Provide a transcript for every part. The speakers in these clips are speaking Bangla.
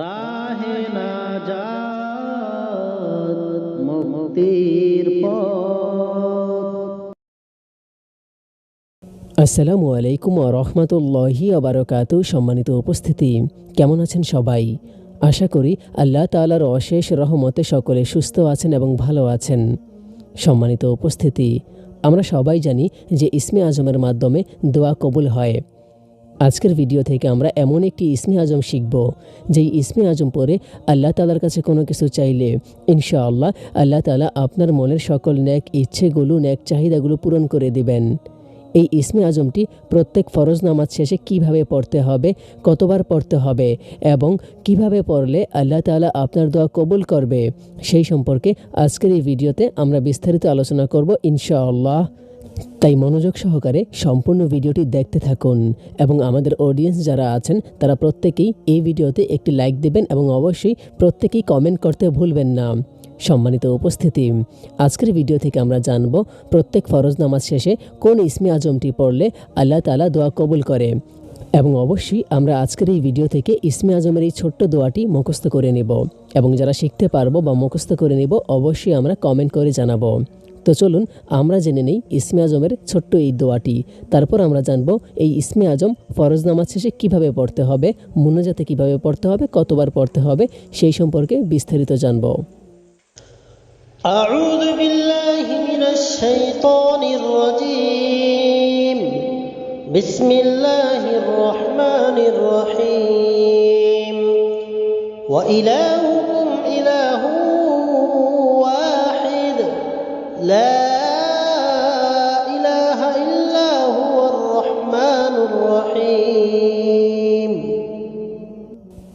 রাহে না মুক্তির আসসালামু আলাইকুম রহমতুল্লাহি আবরকাত সম্মানিত উপস্থিতি, কেমন আছেন সবাই? আশা করি আল্লাহ তাআলার অশেষ রহমতে সকলে সুস্থ আছেন এবং ভালো আছেন। সম্মানিত উপস্থিতি, আমরা সবাই জানি যে ইসমে আজমের মাধ্যমে দোয়া কবুল হয়। আজকের ভিডিও থেকে আমরা এমন একটি ইসমে আজম শিখব, যেই ইসমে আজম পরে আল্লাহ তালার কাছে কোনো কিছু চাইলে। ইনশাআল্লাহ, আল্লাহ তালা আপনার মনের সকল ন্যাক ইচ্ছেগুলো, ন্যাক চাহিদাগুলো পূরণ করে দিবেন। এই ইসমে আজমটি প্রত্যেক ফরজ নামাজ শেষে কীভাবে পড়তে হবে, কতবার পড়তে হবে, এবং কীভাবে পড়লে আল্লাহ তাআলা আপনার দোয়া কবুল করবে, সেই সম্পর্কে আজকের এই ভিডিওতে আমরা বিস্তারিত আলোচনা করব ইনশাআল্লাহ। তাই মনোযোগ সহকারে সম্পূর্ণ ভিডিওটি দেখতে থাকুন এবং আমাদের অডিয়েন্স যারা আছেন, তারা প্রত্যেকেই এই ভিডিওতে একটি লাইক দেবেন এবং অবশ্যই প্রত্যেকেই কমেন্ট করতে ভুলবেন না। সম্মানিত উপস্থিতি, আজকের ভিডিও থেকে আমরা জানব প্রত্যেক ফরজ নামাজ শেষে কোন ইসমে আজমটি পড়লে আল্লাহ তালা দোয়া কবুল করে। এবং অবশ্যই আমরা আজকের এই ভিডিও থেকে ইসমে আজমের এই ছোট্ট দোয়াটি মুখস্থ করে নেব। এবং যারা শিখতে পারব বা মুখস্থ করে নেব, অবশ্যই আমরা কমেন্ট করে জানাব। তো চলুন আমরা জেনে নেই ইসমে আজমের ছোট্ট এই দোয়াটি তারপর আমরা জানব এই ইসমে আজম ফরজ নামাজ শেষে কিভাবে পড়তে হবে মুনাজাতে কিভাবে পড়তে হবে কতবার পড়তে হবে সেই সম্পর্কে বিস্তারিত জানব أعوذ بالله من الشيطان الرجيم بسم الله الرحمن الرحيم وإلهكم لا إله إلا هو الرحمن الرحيم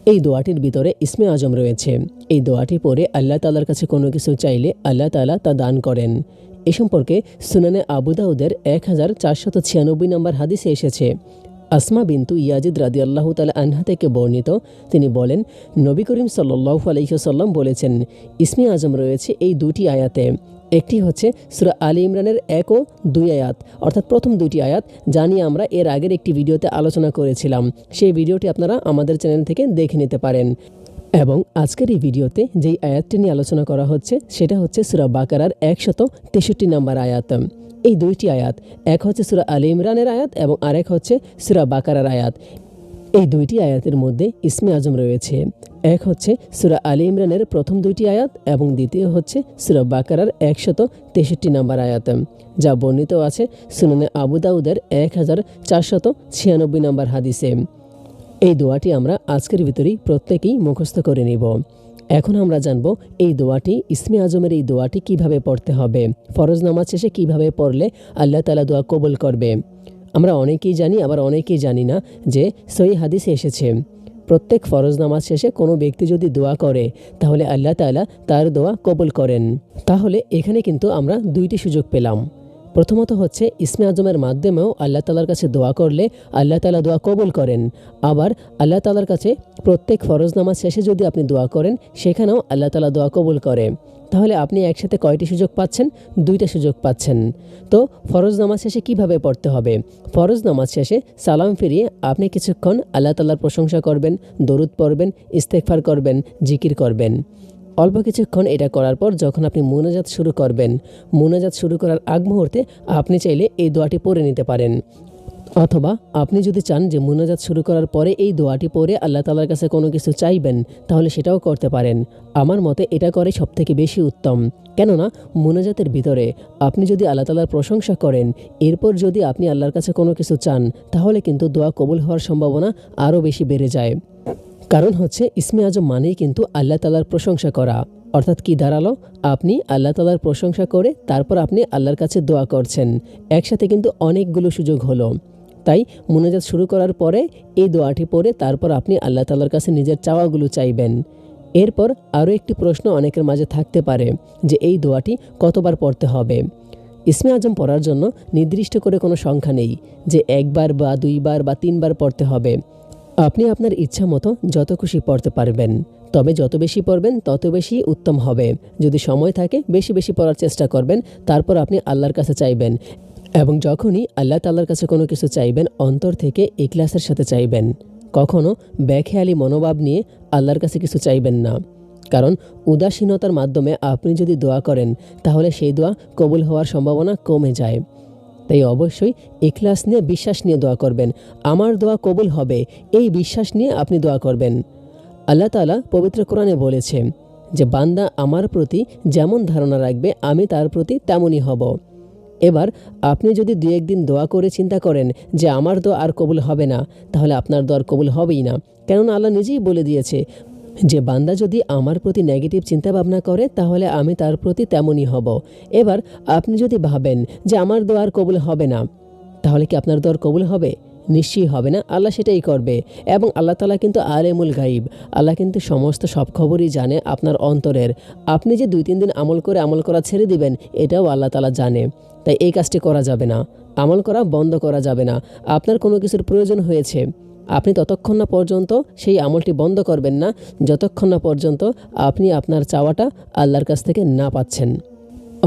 এই দোয়াটির ভিতরে ইসমে আজম রয়েছে এই দোয়াটি পড়ে আল্লাহ তালার কাছে কোনো কিছু চাইলে আল্লাহ তালা তা দান করেন এ সম্পর্কে সুনানে আবুদাউদের এক হাজার চারশত ছিয়ানব্বই নম্বর হাদিসে এসেছে আসমা বিন্তু ইয়াজিদ রাদি আল্লাহ তালা আনহা থেকে বর্ণিত তিনি বলেন নবী করিম সাল্লাহ আলহিহসাল্লাম বলেছেন ইসমে আজম রয়েছে এই দুটি আয়াতে একটি হচ্ছে সুরা আলী ইমরানের এক ও দুই আয়াত। অর্থাৎ প্রথম দুইটি আয়াত যা নিয়ে আমরা এর আগের একটি ভিডিওতে আলোচনা করেছিলাম। সেই ভিডিওটি আপনারা আমাদের চ্যানেল থেকে দেখে নিতে পারেন। এবং আজকের এই ভিডিওতে যেই আয়াতটি নিয়ে আলোচনা করা হচ্ছে, সেটা হচ্ছে সুরা বাকারার একশত তেষট্টি নম্বর আয়াত। এই দুইটি আয়াত, এক হচ্ছে সুরা আলী ইমরানের আয়াত এবং আরেক হচ্ছে সুরা বাকারার আয়াত। এই দুইটি আয়াতের মধ্যে ইসমে আজম রয়েছে। এক হচ্ছে সুরা আলী ইমরানের প্রথম দুইটি আয়াত এবং দ্বিতীয় হচ্ছে সুরা বাকারার একশত তেষট্টি নম্বর আয়াত, যা বর্ণিত আছে সুনানে আবু দাউদের এক হাজার চারশত ছিয়ানব্বই নম্বর হাদিসে। এই দোয়াটি আমরা আজকের ভিতরেই প্রত্যেকেই মুখস্থ করে নিব। এখন আমরা জানব এই দোয়াটি, ইসমে আজমের এই দোয়াটি কীভাবে পড়তে হবে, ফরজ নামাজ শেষে কীভাবে পড়লে আল্লাহ তালা দোয়া কবুল করবে। আমরা অনেকেই জানি, আবার অনেকেই জানি না যে সই হাদিসে এসেছে, প্রত্যেক ফরজ নামাজ শেষে কোনো ব্যক্তি যদি দোয়া করে, তাহলে আল্লাহ তালা তার দোয়া কবল করেন। তাহলে এখানে কিন্তু আমরা দুইটি সুযোগ পেলাম। প্রথমত হচ্ছে, ইসমে আজমের মাধ্যমেও আল্লাহ তালার কাছে দোয়া করলে আল্লাহ তালা দোয়া কবুল করেন। আবার আল্লাহ তালার কাছে প্রত্যেক ফরজ নামাজ শেষে যদি আপনি দোয়া করেন, সেখানেও আল্লাহ তালা দোয়া কবুল করে। তাহলে আপনি একসাথে কয়টি সুযোগ পাচ্ছেন? দুইটা সুযোগ পাচ্ছেন। তো ফরজ নামাজ শেষে কীভাবে পড়তে হবে? ফরজ নামাজ শেষে সালাম ফিরিয়ে আপনি কিছুক্ষণ আল্লাহ তালার প্রশংসা করবেন, দরুদ পড়বেন ইস্তেকফার করবেন, জিকির করবেন। অল্প কিছুক্ষণ এটা করার পর যখন আপনি মোনাজাত শুরু করবেন, মোনাজাত শুরু করার আগ মুহূর্তে আপনি চাইলে এই দোয়াটি পড়ে নিতে পারেন। অথবা আপনি যদি চান যে মোনাজাত শুরু করার পরে এই দোয়াটি পড়ে আল্লাহ তালার কাছে কোনো কিছু চাইবেন, তাহলে সেটাও করতে পারেন। আমার মতে এটা করে সবথেকে বেশি উত্তম। কেননা মোনাজাতের ভিতরে আপনি যদি আল্লাহ তালার প্রশংসা করেন, এরপর যদি আপনি আল্লাহর কাছে কোনো কিছু চান, তাহলে কিন্তু দোয়া কবুল হওয়ার সম্ভাবনা আরও বেশি বেড়ে যায়। কারণ হচ্ছে ইসমে আজম মানেই কিন্তু আল্লাহ তালার প্রশংসা করা। অর্থাৎ কি দাঁড়াল? আপনি আল্লাহ তালার প্রশংসা করে তারপর আপনি আল্লাহর কাছে দোয়া করছেন। একসাথে কিন্তু অনেকগুলো সুযোগ হলো। তাই মোনাজাত শুরু করার পরে এই দোয়াটি পড়ে তারপর আপনি আল্লাহ তালার কাছে নিজের চাওয়াগুলো চাইবেন। এরপর আরও একটি প্রশ্ন অনেকের মাঝে থাকতে পারে যে এই দোয়াটি কতবার পড়তে হবে? ইসমে আজম পড়ার জন্য নির্দিষ্ট করে কোনো সংখ্যা নেই যে একবার বা দুইবার বা তিনবার পড়তে হবে। আপনি আপনার ইচ্ছা মতো যত খুশি পড়তে পারবেন। তবে যত বেশি পড়বেন, তত বেশি উত্তম হবে। যদি সময় থাকে, বেশি বেশি পড়ার চেষ্টা করবেন, তারপর আপনি আল্লাহর কাছে চাইবেন। এবং যখনই আল্লাহ তাল্লার কাছে কোনো কিছু চাইবেন, অন্তর থেকে ইখলাসের সাথে চাইবেন। কখনো ব্যাখেয়ালি মনোভাব নিয়ে আল্লাহর কাছে কিছু চাইবেন না। কারণ উদাসীনতার মাধ্যমে আপনি যদি দোয়া করেন, তাহলে সেই দোয়া কবুল হওয়ার সম্ভাবনা কমে যায়। তাই অবশ্যই ইখলাস নিয়ে বিশ্বাস নিয়ে দোয়া করবেন। আমার দোয়া কবুল হবে, এই বিশ্বাস নিয়ে আপনি দোয়া করবেন। আল্লাহ তাআলা পবিত্র কোরআনে বলেছে যে, বান্দা আমার প্রতি যেমন ধারণা রাখবে, আমি তার প্রতি তেমনই হব। এবার আপনি যদি দু একদিন দোয়া করে চিন্তা করেন যে, আমার দোয়া আর কবুল হবে না, তাহলে আপনার দোয়ার কবুল হবেই না। কেননা আল্লাহ নিজেই বলে দিয়েছে যে বান্দা যদি আমার প্রতি নেগেটিভ চিন্তা ভাবনা করে, তাহলে আমি তার প্রতি তেমনই হব। এবার আপনি যদি ভাবেন যে আমার দোয়ার কবুল হবে না, তাহলে কি আপনার দোয়ার কবুল হবে? নিশ্চয়ই হবে না। আল্লাহ সেটাই করবে। এবং আল্লাহ তালা কিন্তু আলেমুল গাইব। আল্লাহ কিন্তু সমস্ত সব খবরই জানে আপনার অন্তরের। আপনি যে দুই, তিন দিন আমল করে আমল করা ছেড়ে দিবেন, এটাও আল্লাহ তালা জানে। তাই এই কাজটি করা যাবে না। আমল করা বন্ধ করা যাবে না। আপনার কোনো কিছুর প্রয়োজন হয়েছে। আপনি ততক্ষণ না পর্যন্ত সেই আমলটি বন্ধ করবেন না, যতক্ষণ না পর্যন্ত আপনি আপনার চাওয়াটা আল্লাহর কাছ থেকে না পাচ্ছেন।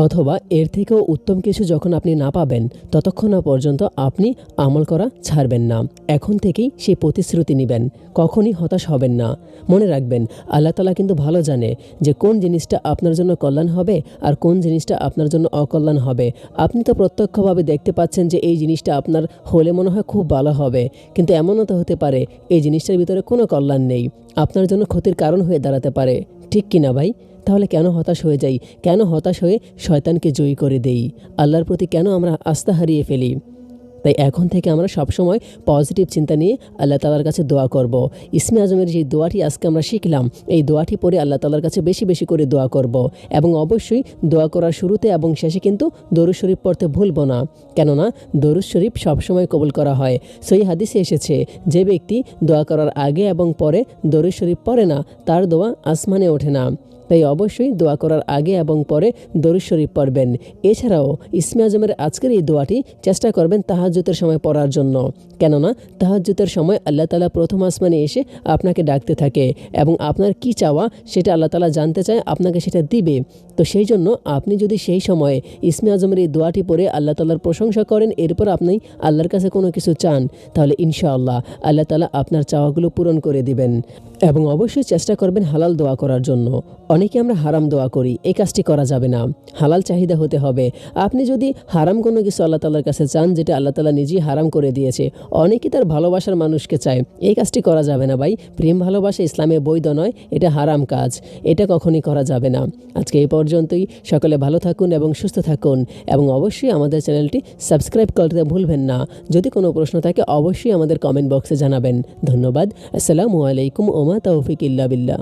অথবা এর থেকেও উত্তম কিছু যখন আপনি না পাবেন, ততক্ষণ না পর্যন্ত আপনি আমল করা ছাড়বেন না। এখন থেকেই সেই প্রতিশ্রুতি নেবেন, কখনই হতাশ হবেন না। মনে রাখবেন, আল্লাহ তালা কিন্তু ভালো জানে যে কোন জিনিসটা আপনার জন্য কল্যাণ হবে আর কোন জিনিসটা আপনার জন্য অকল্যাণ হবে। আপনি তো প্রত্যক্ষভাবে দেখতে পাচ্ছেন যে এই জিনিসটা আপনার হলে মনে হয় খুব ভালো হবে, কিন্তু এমনও তো হতে পারে, এই জিনিসটার ভিতরে কোনো কল্যাণ নেই। আপনার জন্য ক্ষতির কারণ হয়ে দাঁড়াতে পারে। ঠিক কি না ভাই? তাহলে কেন হতাশ হয়ে যাই? কেন হতাশ হয়ে শয়তানকে জয়ী করে দেই? আল্লাহর প্রতি কেন আমরা আস্থা হারিয়ে ফেলি? তাই এখন থেকে আমরা সবসময় পজিটিভ চিন্তা নিয়ে আল্লাহ তালার কাছে দোয়া করব। ইসমে আজমের যে দোয়াটি আজকে আমরা শিখলাম, এই দোয়াটি পরে আল্লাহ তালার কাছে বেশি বেশি করে দোয়া করব। এবং অবশ্যই দোয়া করার শুরুতে এবং শেষে কিন্তু দরুদ শরীফ পড়তে ভুলব না কেননা দরুদ শরীফ সবসময় কবুল করা হয় সই হাদিসে এসেছে, যে ব্যক্তি দোয়া করার আগে এবং পরে দরুদ শরীফ পড়ে না, তার দোয়া আসমানে ওঠে না তাই অবশ্যই দোয়া করার আগে এবং পরে দরুদ শরীফ পড়বেন। এছাড়াও ইসমে আজমের আজকের এই দোয়াটি চেষ্টা করবেন তাহাজ্জুতের সময় পড়ার জন্য। কেননা তাহাজ্জুতের সময় আল্লাহ তালা প্রথম আসমানে এসে আপনাকে ডাকতে থাকে এবং আপনার কি চাওয়া সেটা আল্লাহ তালা জানতে চায়, আপনাকে সেটা দিবে। তো সেই জন্য আপনি যদি সেই সময়ে ইসমে আজমের এই দোয়াটি পড়ে আল্লাহ তালার প্রশংসা করেন, এরপর আপনি আল্লাহর কাছে কোনো কিছু চান, তাহলে ইনশাআল্লাহ আল্লাহ তালা আপনার চাওয়াগুলো পূরণ করে দিবেন। এবং অবশ্যই চেষ্টা করবেন হালাল দোয়া করার জন্য। অনেকে আমরা হারাম দোয়া করি, এই কাজটি করা যাবে না। হালাল চাহিদা হতে হবে। আপনি যদি হারাম কোনো কিছু আল্লাহ তালার কাছে চান, যেটা আল্লাহ তালা নিজেই হারাম করে দিয়েছে, অনেকে তার ভালোবাসার মানুষকে চায়। এই কাজটি করা যাবে না ভাই। প্রেম ভালোবাসা ইসলামে বৈধ নয়, এটা হারাম কাজ। এটা কখনই করা যাবে না। আজকে এই পর্যন্তই। সকলে ভালো থাকুন এবং সুস্থ থাকুন। এবং অবশ্যই আমাদের চ্যানেলটি সাবস্ক্রাইব করতে ভুলবেন না। যদি কোনো প্রশ্ন থাকে, অবশ্যই আমাদের কমেন্ট বক্সে জানাবেন। ধন্যবাদ। আসসালামু আলাইকুম ওমা তৌফিক ইল্লা বিল্লাহ।